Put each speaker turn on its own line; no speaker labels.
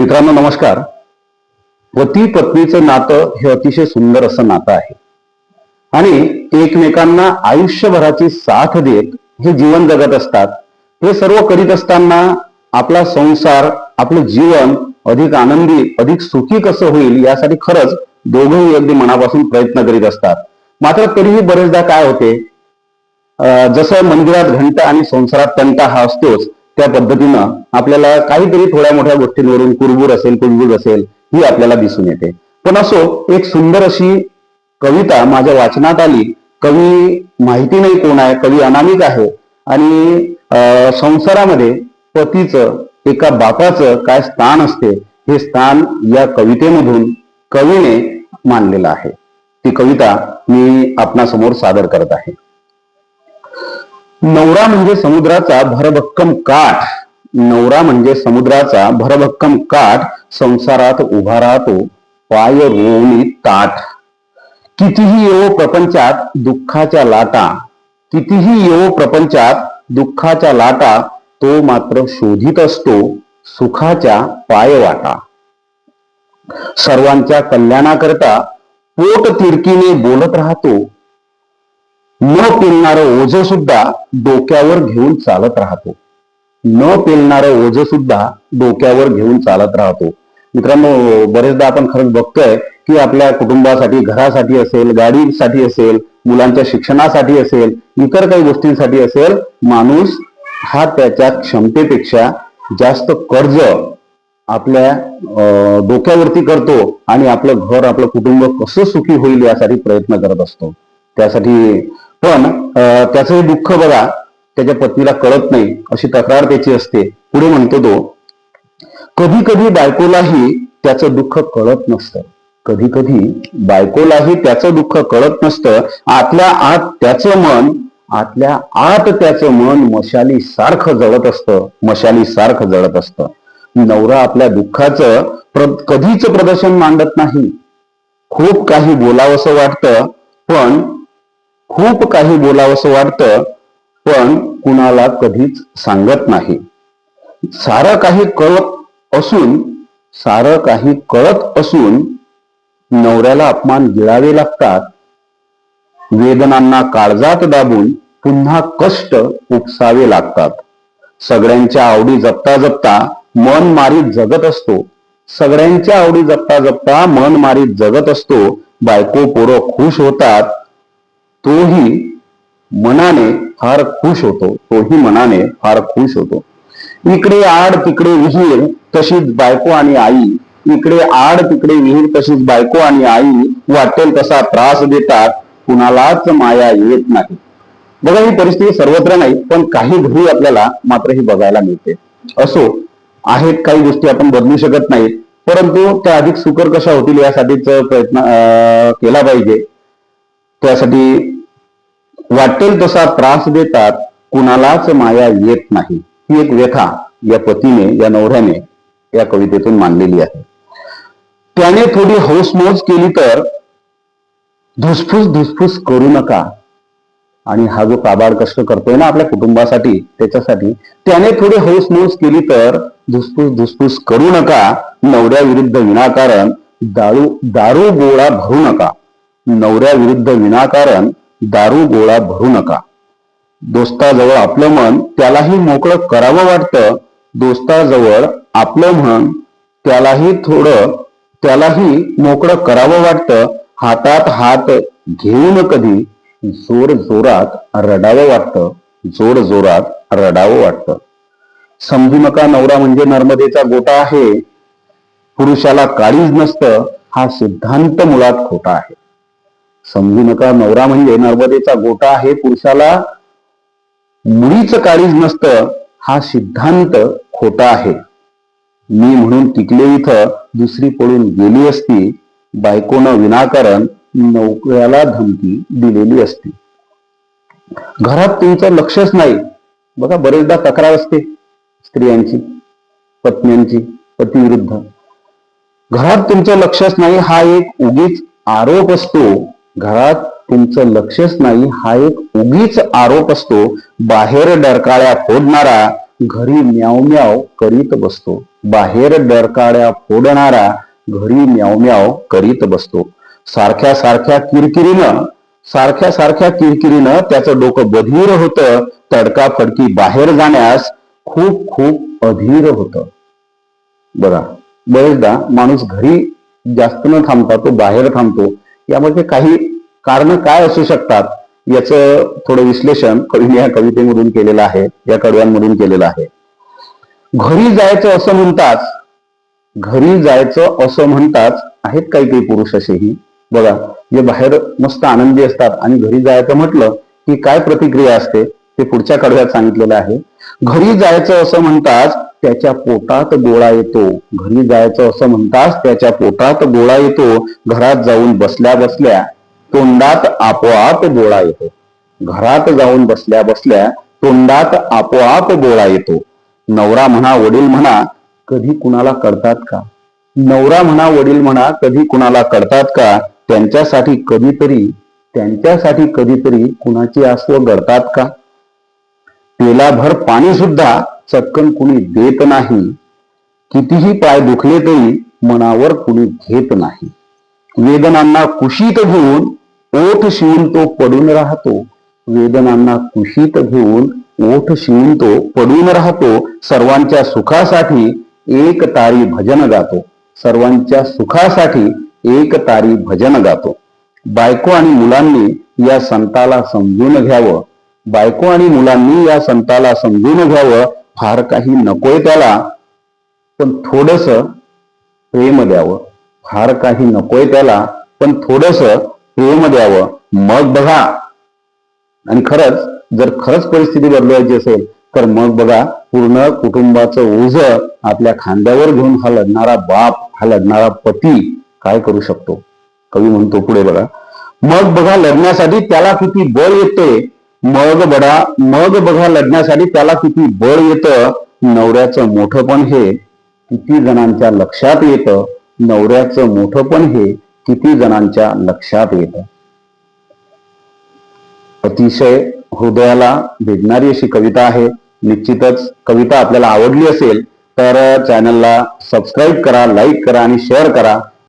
मित्रांनो नमस्कार. पती पत्नीचं नातं हे अतिशय सुंदर असं नातं आहे. आणि एकमेकांना आयुष्यभराची साथ देत हे जीवन जगत असतात. हे सर्व करीत असताना आपला संसार आपलं जीवन अधिक आनंदी अधिक सुखी कसं होईल यासाठी खरंच दोघंही अगदी मनापासून प्रयत्न करीत असतात. मात्र तरीही बरेचदा काय होते? जसं मंदिरात घंटा आणि संसारात तंटा हा असतोच त्या पद्धतीनं आपल्याला काहीतरी थोड्या मोठ्या गोष्टींवरून कुरबूर असेल कुलबूर असेल ही आपल्याला दिसून येते. पण असो एक सुंदर अशी कविता माझ्या वाचनात आली. कवी माहिती नाही कोण आहे कवी अनामिक आहे. आणि अं, संसारामध्ये पतीचं एका बापाचं काय स्थान असते हे स्थान या कवितेमधून कवीने मानलेलं आहे. ती कविता मी आपणासमोर सादर करत आहे. नवरा म्हणजे समुद्राचा भरभक्कम काठ. नवरा म्हणजे समुद्राचा भरभक्कम काठ. संसारात उभा राहतो पाय रोवणी ताठ. कितीही येवो प्रपंचात दुःखाच्या लाटा. कितीही येवो प्रपंचात दुःखाच्या लाटा तो मात्र शोधित असतो सुखाच्या पायवाटा. सर्वांच्या कल्याणाकरता पोट तिरकीने बोलत राहतो न पेलणारं ओझ सुद्धा डोक्यावर घेऊन चालत राहतो. न पेलणारं ओझ सुद्धा डोक्यावर घेऊन चालत राहतो. मित्रांनो बरेचदा आपण खरंच बघतोय की आपल्या कुटुंबासाठी घरासाठी असेल गाडीसाठी असेल मुलांच्या शिक्षणासाठी असेल इतर काही गोष्टींसाठी असेल माणूस हा त्याच्या क्षमतेपेक्षा जास्त कर्ज आपल्या डोक्यावरती करतो आणि आपलं घर आपलं कुटुंब कसं सुखी होईल यासाठी प्रयत्न करत असतो. त्यासाठी पण अं, त्याचं दुःख बघा त्याच्या पत्नीला कळत नाही अशी तक्रार त्याची असते. पुढे म्हणतो तो कधी कधी बायकोलाही त्याचं दुःख कळत नसतं. कधी कधी बायकोलाही त्याचं दुःख कळत नसतं. आतल्या आत त्याचं मन आतल्या आत त्याचं मन मशाली सारखं जळत असतं मशाली सारखं जळत असतं. नवरा आपल्या दुःखाचं प्र- कधीच प्रदर्शन मांडत नाही. खूप काही बोलावंसं वाटतं पण खूप काही बोलावंसं वाटतं पण कुणाला कधीच सांगत नाही. सारं काही कळत असून सारं काही कळत असून नवऱ्याला अपमान गिळावे लागतात. वेदनांना काळजात दाबून पुन्हा कष्ट उपसावे लागतात. सगळ्यांच्या आवडी जपता जपता मन मारीत जगत असतो. सगळ्यांच्या आवडी जपता जपता मन मारीत जगत असतो. बायको पोरं खुश होतात तोही मनाने फार खुश होतो. तोही मनाने फार खुश होतो. इकडे आड तिकडे विहीर तशीच बायको आणि आई. इकडे आड तिकडे विहीर तशीच बायको आणि आई. वाटेल तसा त्रास देतात. कुणालाच माया येत नाही. बघा ही परिस्थिती सर्वत्र नाही पण काही घरी आपल्याला मात्र ही बघायला मिळते. असो आहेत काही गोष्टी आपण बदलू शकत नाही परंतु त्या अधिक सुकर कशा होतील यासाठीच प्रयत्न अं, केला पाहिजे. त्यासाठी वाटेल तसा त्रास देतात कुणालाच माया येत नाही. ही एक व्यथा या पतीने या नवऱ्याने या कवितेतून मांडलेली आहे. त्याने थोडी हौसमौज केली तर धुसफूस धुसफूस करू नका. आणि हा जो काबाड कष्ट करतोय ना आपल्या कुटुंबासाठी त्याच्यासाठी त्याने थोडी हौसमौज केली तर धुसफूस धुसफूस करू नका. नवऱ्याविरुद्ध विनाकारण दारू दारू गोळा भरू नका. नवऱ्या विरुद्ध विनाकारण दारू गोळा भरू नका. दोस्ताजवळ आपलं मन त्यालाही मोकळं करावं वाटतं. दोस्ताजवळ आपलं म्हण त्यालाही थोडं त्यालाही मोकळं करावं वाटतं. हातात हात घेऊन कधी जोर जोरात रडावं वाटतं. जोर जोरात रडावं वाटतं. समजू नका नवरा म्हणजे नर्मदेचा गोटा आहे. पुरुषाला काळीज नसतं. हा सिद्धांत मुळात खोटा आहे. समजू नका नवरा म्हणजे नर्मदेचा गोटा आहे पुरुषाला मुळीच काळीज नसतं हा सिद्धांत खोटा आहे. मी म्हणून टिकले इथं दुसरी पळून गेली असती बायकोनं विनाकारण नोकऱ्याला धमकी दिलेली असती. घरात तुमचं लक्षच नाही. बघा बरेचदा तक्रार असते स्त्रियांची पत्न्यांची पतीविरुद्ध. घरात तुमचं लक्षच नाही हा एक उगीच आरोप असतो. घरात तुमचं लक्षच नाही हा एक उगीच आरोप असतो. बाहेर डरकाळ्या फोडणारा घरी म्याव म्याव करीत बसतो. बाहेर डरकाळ्या फोडणारा घरी म्याव म्याव करीत बसतो. सारख्या सारख्या किरकिरीनं सारख्या सारख्या किरकिरीनं त्याचं डोकं बधीर होतं. तडकाफडकी बाहेर जाण्यास खूप खूप अधीर होतं. बघा बरेचदा माणूस घरी जास्त न थांबता तो बाहेर थांबतो. यामध्ये काही कारण काय असू शकतात याचं थोडं विश्लेषण कवीने या कवितेमधून केलेलं आहे या कडव्यांमधून केलेलं आहे. घरी जायचं असं म्हणताच घरी जायचं असं म्हणताच आहेत काही काही पुरुष असेही. बघा जे बाहेर मस्त आनंदी असतात आणि घरी जायचं म्हटलं की काय प्रतिक्रिया असते ते पुढच्या कडव्यात सांगितलेलं आहे. घरी जायचं असं म्हणताच त्याच्या पोटात गोळा येतो. घरी जायचं असं म्हणताच त्याच्या पोटात गोळा येतो. घरात जाऊन बसल्या बसल्या तोंडात आपोआप गोळा येतो. घरात जाऊन बसल्या बसल्या तोंडात आपोआप गोळा येतो. नवरा म्हणा वडील म्हणा कधी कुणाला कळतात का? नवरा म्हणा वडील म्हणा कधी कुणाला कळतात का? त्यांच्यासाठी कधीतरी त्यांच्यासाठी कधीतरी कुणाची आसव गळतात का? पेलाभर पाणी सुद्धा चटकन कुणी देत नाही. कितीही पाय दुखले तरी मनावर कुणी घेत नाही. वेदनांना कुशीत घेऊन ओठ शिवून तो पडून राहतो. वेदनांना कुशीत घेऊन ओठ शिवून तो पडून राहतो. सर्वांच्या सुखासाठी एक तारी भजन गातो. सर्वांच्या सुखासाठी एक तारी भजन गातो. बायको आणि मुलांनी या संताला समजून घ्यावं. बायको आणि मुलांनी या संताला समजून घ्यावं फार काही नकोय त्याला पण थोडस प्रेम द्यावं. फार काही नकोय त्याला पण थोडस प्रेम द्यावं. मग बघा. आणि खरंच जर खरंच परिस्थिती बदलवायची असेल तर मग बघा पूर्ण कुटुंबाचं ओझ आपल्या खांद्यावर घेऊन हा लढणारा बाप हा लढणारा पती काय करू शकतो? कवी म्हणतो पुढे बघा. मग बघा लढण्यासाठी त्याला किती बळ येते मग बडा मग बघा लढण्यासाठी त्याला किती बळ येतं. नवऱ्याचं मोठं पण हे किती जणांच्या लक्षात येतं. नवऱ्याचं मोठंपण हे किती जणांच्या लक्षात येतं. अतिशय हृदयाला भेटणारी अशी कविता आहे. निश्चितच कविता आपल्याला आवडली असेल तर चॅनलला सबस्क्राईब करा लाईक करा आणि शेअर करा.